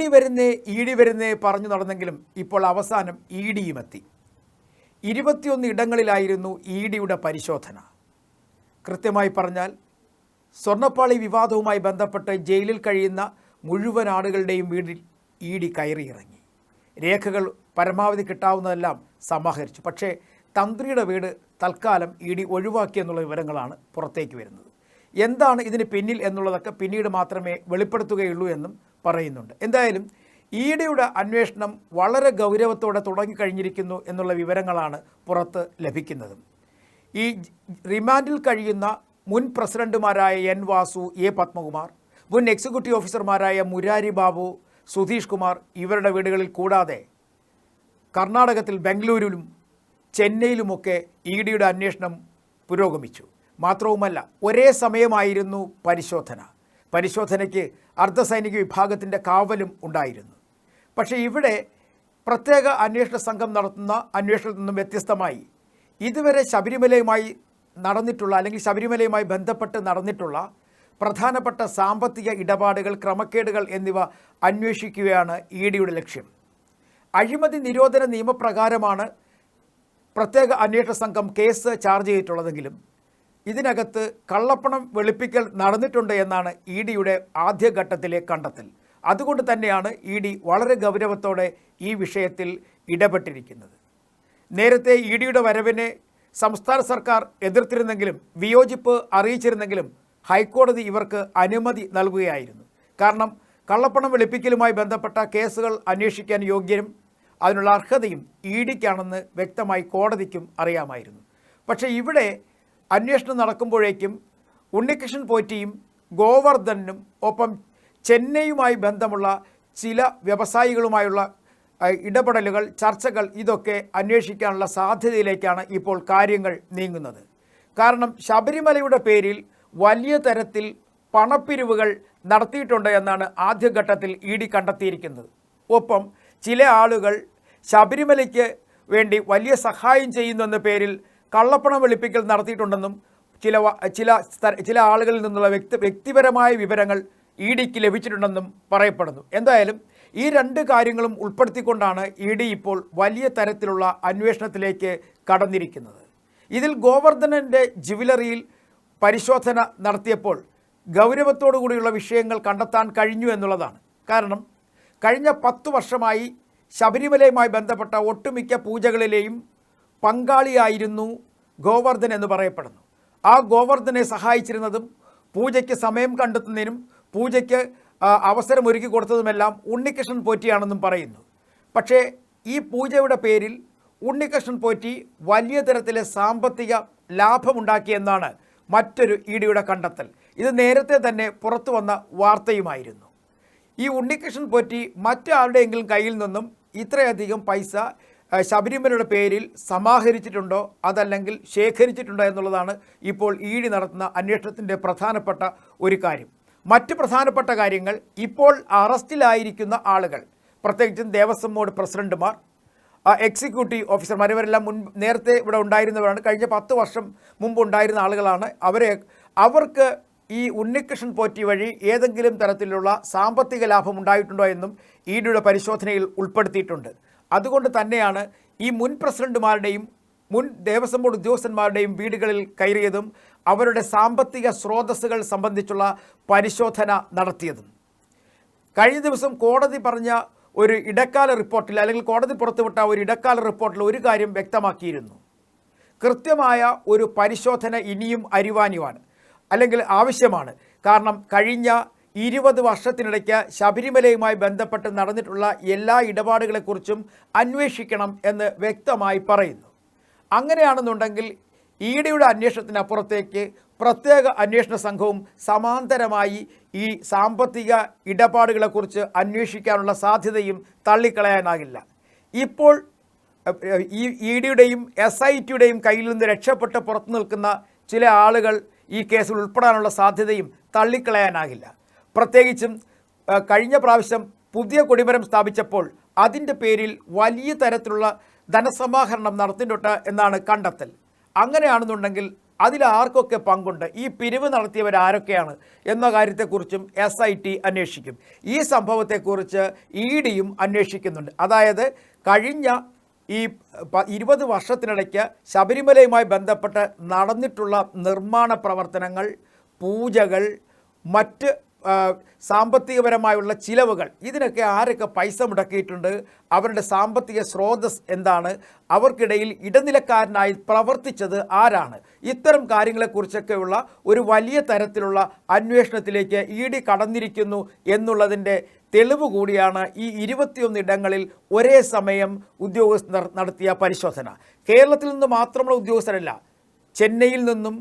D വരുന്നേ E D വരുന്നേ പറഞ്ഞു നടന്നെങ്കിലും ഇപ്പോൾ അവസാനം ഇ ഡിയും എത്തി ഇരുപത്തിയൊന്ന് ഇടങ്ങളിലായിരുന്നു ഇ ഡിയുടെ പരിശോധന. കൃത്യമായി പറഞ്ഞാൽ സ്വർണപ്പാളി വിവാദവുമായി ബന്ധപ്പെട്ട് ജയിലിൽ കഴിയുന്ന മുഴുവൻ ആളുകളുടെയും വീട്ടിൽ ഇ ഡി കയറിയിറങ്ങി. രേഖകൾ പരമാവധി കിട്ടാവുന്നതെല്ലാം സമാഹരിച്ചു. പക്ഷേ തന്ത്രിയുടെ വീട് തൽക്കാലം ഇ ഡി ഒഴിവാക്കിയെന്നുള്ള വിവരങ്ങളാണ് പുറത്തേക്ക് വരുന്നത്. എന്താണ് ഇതിന് പിന്നിൽ എന്നുള്ളതൊക്കെ പിന്നീട് മാത്രമേ വെളിപ്പെടുത്തുകയുള്ളൂ എന്നും പറയുന്നുണ്ട്. എന്തായാലും ഇ അന്വേഷണം വളരെ ഗൗരവത്തോടെ തുടങ്ങിക്കഴിഞ്ഞിരിക്കുന്നു എന്നുള്ള വിവരങ്ങളാണ് പുറത്ത് ലഭിക്കുന്നത്. ഈ റിമാൻഡിൽ കഴിയുന്ന മുൻ പ്രസിഡന്റുമാരായ എൻ വാസു എ പത്മകുമാർ മുൻ എക്സിക്യൂട്ടീവ് ഓഫീസർമാരായ മുരാരി ബാബു സുധീഷ് കുമാർ ഇവരുടെ വീടുകളിൽ കൂടാതെ കർണാടകത്തിൽ ബംഗളൂരുവിലും ചെന്നൈയിലുമൊക്കെ ഇ ഡിയുടെ അന്വേഷണം പുരോഗമിച്ചു. മാത്രവുമല്ല ഒരേ സമയമായിരുന്നു പരിശോധന. പരിശോധനയ്ക്ക് അർദ്ധസൈനിക വിഭാഗത്തിന്റെ കാവലും ഉണ്ടായിരുന്നു. പക്ഷേ ഇവിടെ പ്രത്യേക അന്വേഷണ സംഘം നടത്തുന്ന അന്വേഷണത്തിൽ നിന്നും വ്യത്യസ്തമായി ഇതുവരെ ശബരിമലയുമായി നടന്നിട്ടുള്ള അല്ലെങ്കിൽ ശബരിമലയുമായി ബന്ധപ്പെട്ട് നടന്നിട്ടുള്ള പ്രധാനപ്പെട്ട സാമ്പത്തിക ഇടപാടുകൾ ക്രമക്കേടുകൾ എന്നിവ അന്വേഷിക്കുകയാണ് ഇ ഡിയുടെ ലക്ഷ്യം. അഴിമതി നിരോധന നിയമപ്രകാരമാണ് പ്രത്യേക അന്വേഷണ സംഘം കേസ് ചാർജ് ചെയ്തിട്ടുള്ളതെങ്കിലും ഇതിനകത്ത് കള്ളപ്പണം വെളുപ്പിക്കൽ നടന്നിട്ടുണ്ട് എന്നാണ് ഇ ഡിയുടെ ആദ്യഘട്ടത്തിലെ കണ്ടെത്തൽ. അതുകൊണ്ട് തന്നെയാണ് ഇ ഡി വളരെ ഗൗരവത്തോടെ ഈ വിഷയത്തിൽ ഇടപെട്ടിരിക്കുന്നത്. നേരത്തെ ഇ ഡിയുടെ വരവിനെ സംസ്ഥാന സർക്കാർ എതിർത്തിരുന്നെങ്കിലും വിയോജിപ്പ് അറിയിച്ചിരുന്നെങ്കിലും ഹൈക്കോടതി ഇവർക്ക് അനുമതി നൽകുകയായിരുന്നു. കാരണം കള്ളപ്പണം വെളുപ്പിക്കലുമായി ബന്ധപ്പെട്ട കേസുകൾ അന്വേഷിക്കാൻ യോഗ്യരും അതിനുള്ള അർഹതയും ഇ ഡിക്കാണെന്ന് വ്യക്തമായി കോടതിക്കും അറിയാമായിരുന്നു. പക്ഷേ ഇവിടെ അന്വേഷണം നടക്കുമ്പോഴേക്കും ഉണ്ണികൃഷ്ണൻ പോറ്റിയും ഗോവർദ്ധനും ഒപ്പം ചെന്നൈയുമായി ബന്ധമുള്ള ചില വ്യവസായികളുമായുള്ള ഇടപെടലുകൾ ചർച്ചകൾ ഇതൊക്കെ അന്വേഷിക്കാനുള്ള സാധ്യതയിലേക്കാണ് ഇപ്പോൾ കാര്യങ്ങൾ നീങ്ങുന്നത്. കാരണം ശബരിമലയുടെ പേരിൽ വലിയ തരത്തിൽ പണപ്പിരിവുകൾ നടത്തിയിട്ടുണ്ട് എന്നാണ് ആദ്യഘട്ടത്തിൽ ഇ ഡി കണ്ടെത്തിയിരിക്കുന്നത്. ഒപ്പം ചില ആളുകൾ ശബരിമലയ്ക്ക് വേണ്ടി വലിയ സഹായം ചെയ്യുന്നെന്ന പേരിൽ കള്ളപ്പണം വെളുപ്പിക്കൽ നടത്തിയിട്ടുണ്ടെന്നും ചില ചില ചില ആളുകളിൽ നിന്നുള്ള വ്യക്തി വ്യക്തിപരമായ വിവരങ്ങൾ ഇ ഡിക്ക് ലഭിച്ചിട്ടുണ്ടെന്നും പറയപ്പെടുന്നു. എന്തായാലും ഈ രണ്ട് കാര്യങ്ങളും ഉൾപ്പെടുത്തിക്കൊണ്ടാണ് ഇ ഡി ഇപ്പോൾ വലിയ തരത്തിലുള്ള അന്വേഷണത്തിലേക്ക് കടന്നിരിക്കുന്നത്. ഇതിൽ ഗോവർദ്ധനന്റെ ജുവലറിയിൽ പരിശോധന നടത്തിയപ്പോൾ ഗൗരവത്തോടു കൂടിയുള്ള വിഷയങ്ങൾ കണ്ടെത്താൻ കഴിഞ്ഞു എന്നുള്ളതാണ്. കാരണം കഴിഞ്ഞ പത്തു വർഷമായി ശബരിമലയുമായി ബന്ധപ്പെട്ട ഒട്ടുമിക്ക പൂജകളിലെയും പങ്കാളിയായിരുന്നു ഗോവർദ്ധൻ എന്ന് പറയപ്പെടുന്നു. ആ ഗോവർദ്ധനെ സഹായിച്ചിരുന്നതും പൂജയ്ക്ക് സമയം കണ്ടെത്തുന്നതിനും പൂജയ്ക്ക് അവസരം ഒരുക്കി കൊടുത്തതുമെല്ലാം ഉണ്ണികൃഷ്ണൻ പോറ്റിയാണെന്നും പറയുന്നു. പക്ഷേ ഈ പൂജയുടെ പേരിൽ ഉണ്ണികൃഷ്ണൻ പോറ്റി വലിയ തരത്തിലെ സാമ്പത്തിക ലാഭമുണ്ടാക്കിയെന്നാണ് മറ്റൊരു ഇ ഡിയുടെ കണ്ടെത്തൽ. ഇത് നേരത്തെ തന്നെ പുറത്തു വന്ന വാർത്തയുമായിരുന്നു. ഈ ഉണ്ണികൃഷ്ണൻ പോറ്റി മറ്റാരുടെയെങ്കിലും കയ്യിൽ നിന്നും ഇത്രയധികം പൈസ ശബരിമലയുടെ പേരിൽ സമാഹരിച്ചിട്ടുണ്ടോ? അതല്ലെങ്കിൽ ശേഖരിച്ചിട്ടുണ്ടോ എന്നുള്ളതാണ് ഇപ്പോൾ ഇ ഡി നടത്തുന്ന അന്വേഷണത്തിന്റെ പ്രധാനപ്പെട്ട ഒരു കാര്യം. മറ്റ് പ്രധാനപ്പെട്ട കാര്യങ്ങൾ ഇപ്പോൾ അറസ്റ്റിലായിരിക്കുന്ന ആളുകൾ പ്രത്യേകിച്ചും ദേവസ്വം ബോർഡ് പ്രസിഡന്റുമാർ എക്സിക്യൂട്ടീവ് ഓഫീസർമാർ ഇവരെല്ലാം മുൻ നേരത്തെ ഇവിടെ ഉണ്ടായിരുന്നവരാണ്. കഴിഞ്ഞ പത്ത് വർഷം മുമ്പ് ഉണ്ടായിരുന്ന ആളുകളാണ്. അവരെ അവർക്ക് ഈ ഉണ്ണികൃഷ്ണൻ പോറ്റി വഴി ഏതെങ്കിലും തരത്തിലുള്ള സാമ്പത്തിക ലാഭം ഉണ്ടായിട്ടുണ്ടോ എന്നും ഇ ഡിയുടെ പരിശോധനയിൽ ഉൾപ്പെടുത്തിയിട്ടുണ്ട്. അതുകൊണ്ട് തന്നെയാണ് ഈ മുൻ പ്രസിഡന്റുമാരുടെയും മുൻ ദേവസ്വം ബോർഡ് ഉദ്യോഗസ്ഥന്മാരുടെയും വീടുകളിൽ കയറിയതും അവരുടെ സാമ്പത്തിക സ്രോതസ്സുകൾ സംബന്ധിച്ചുള്ള പരിശോധന നടത്തിയതും. കഴിഞ്ഞ ദിവസം കോടതി പറഞ്ഞ ഒരു ഇടക്കാല റിപ്പോർട്ടിൽ അല്ലെങ്കിൽ കോടതി പുറത്തുവിട്ട ഒരു ഇടക്കാല റിപ്പോർട്ടിൽ ഒരു കാര്യം വ്യക്തമാക്കിയിരുന്നു. കൃത്യമായ ഒരു പരിശോധന ഇനിയും അരിവാനിയുമാണ് അല്ലെങ്കിൽ ആവശ്യമാണ്. കാരണം കഴിഞ്ഞ ഇരുപത് വർഷത്തിനിടയ്ക്ക് ശബരിമലയുമായി ബന്ധപ്പെട്ട് നടന്നിട്ടുള്ള എല്ലാ ഇടപാടുകളെക്കുറിച്ചും അന്വേഷിക്കണം എന്ന് വ്യക്തമായി പറയുന്നു. അങ്ങനെയാണെന്നുണ്ടെങ്കിൽ ഇ അന്വേഷണത്തിനപ്പുറത്തേക്ക് പ്രത്യേക അന്വേഷണ സംഘവും സമാന്തരമായി ഈ സാമ്പത്തിക ഇടപാടുകളെക്കുറിച്ച് അന്വേഷിക്കാനുള്ള സാധ്യതയും തള്ളിക്കളയാനാകില്ല. ഇപ്പോൾ ഈ ഇ ഡിയുടെയും എസ് ഐ ടിയുടെയും കയ്യിൽ നിന്ന് രക്ഷപ്പെട്ട് പുറത്തു നിൽക്കുന്ന ചില ആളുകൾ ഈ കേസിൽ ഉൾപ്പെടാനുള്ള സാധ്യതയും തള്ളിക്കളയാനാകില്ല. പ്രത്യേകിച്ചും കഴിഞ്ഞ പ്രാവശ്യം പുതിയ കൊടിമരം സ്ഥാപിച്ചപ്പോൾ അതിന്റെ പേരിൽ വലിയ തരത്തിലുള്ള ധനസമാഹരണം നടത്തിയിട്ടുണ്ട് എന്നാണ് കണ്ടെത്തൽ. അങ്ങനെയാണെന്നുണ്ടെങ്കിൽ അതിൽ ആർക്കൊക്കെ പങ്കുണ്ട്? ഈ പിരിവ് നടത്തിയവരാരൊക്കെയാണ് എന്ന കാര്യത്തെക്കുറിച്ചും എസ് ഐ ടി അന്വേഷിക്കും. ഈ സംഭവത്തെക്കുറിച്ച് ഇ ഡിയും അന്വേഷിക്കുന്നുണ്ട്. അതായത് കഴിഞ്ഞ ഈ ഇരുപത് വർഷത്തിനിടയ്ക്ക് ശബരിമലയുമായി ബന്ധപ്പെട്ട് നടന്നിട്ടുള്ള നിർമ്മാണ പ്രവർത്തനങ്ങൾ പൂജകൾ മറ്റ് സാമ്പത്തികപരമായുള്ള ചിലവുകൾ. ഇതിനൊക്കെ ആരൊക്കെ പൈസ മുടക്കിയിട്ടുണ്ട്? അവരുടെ സാമ്പത്തിക സ്രോതസ് എന്താണ്? അവർക്കിടയിൽ ഇടനിലക്കാരനായി പ്രവർത്തിച്ചത് ആരാണ്? ഇത്തരം കാര്യങ്ങളെക്കുറിച്ചൊക്കെയുള്ള ഒരു വലിയ തരത്തിലുള്ള അന്വേഷണത്തിലേക്ക് ഇ ഡി കടന്നിരിക്കുന്നു എന്നുള്ളതിന്റെ തെളിവ് കൂടിയാണ് ഈ ഇരുപത്തിയൊന്ന് ഇടങ്ങളിൽ ഒരേ സമയം ഉദ്യോഗസ്ഥർ നടത്തിയ പരിശോധന. കേരളത്തിൽ നിന്ന് മാത്രമുള്ള ഉദ്യോഗസ്ഥരല്ല ചെന്നൈയിൽ നിന്നും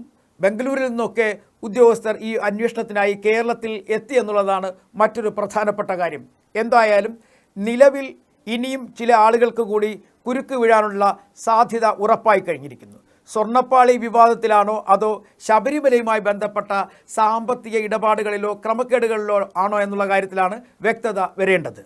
ബംഗളൂരിൽ നിന്നൊക്കെ ഉദ്യോഗസ്ഥർ ഈ അന്വേഷണത്തിനായി കേരളത്തിൽ എത്തി എന്നുള്ളതാണ് മറ്റൊരു പ്രധാനപ്പെട്ട കാര്യം. എന്തായാലും നിലവിൽ ഇനിയും ചില ആളുകൾക്ക് കൂടി കുരുക്ക് വീഴാനുള്ള സാധ്യത ഉറപ്പായി കഴിഞ്ഞിരിക്കുന്നു. സ്വർണപ്പാളി വിവാദത്തിലാണോ അതോ ശബരിമലയുമായി ബന്ധപ്പെട്ട സാമ്പത്തിക ഇടപാടുകളിലോ ക്രമക്കേടുകളിലോ ആണോ എന്നുള്ള കാര്യത്തിലാണ് വ്യക്തത വരേണ്ടത്.